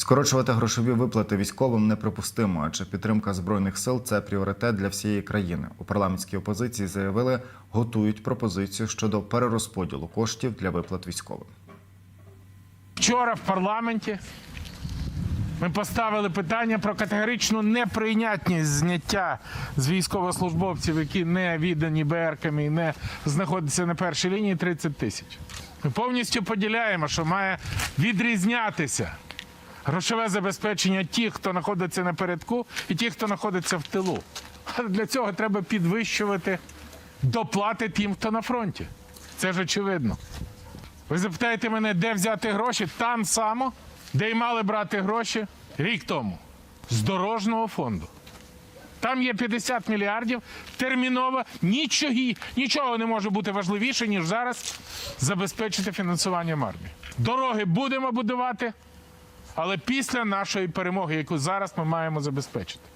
Скорочувати грошові виплати військовим неприпустимо, адже підтримка збройних сил це пріоритет для всієї країни. У парламентській опозиції заявили, готують пропозицію щодо перерозподілу коштів для виплат військовим. Вчора в парламенті ми поставили питання про категоричну неприйнятність зняття з військовослужбовців, які не віддані БРКам і не знаходяться на першій лінії 30 тисяч. Ми повністю поділяємо, що має відрізнятися грошове забезпечення тих, хто знаходиться напередку, і тих, хто знаходиться в тилу. Але для цього треба підвищувати доплати тим, хто на фронті. Це ж очевидно. Ви запитаєте мене, де взяти гроші? Там само, де й мали брати гроші рік тому з дорожнього фонду. Там є 50 мільярдів терміново. Нічого, нічого не може бути важливіше, ніж зараз забезпечити фінансуванням армії. Дороги будемо будувати, але після нашої перемоги, яку зараз ми маємо забезпечити.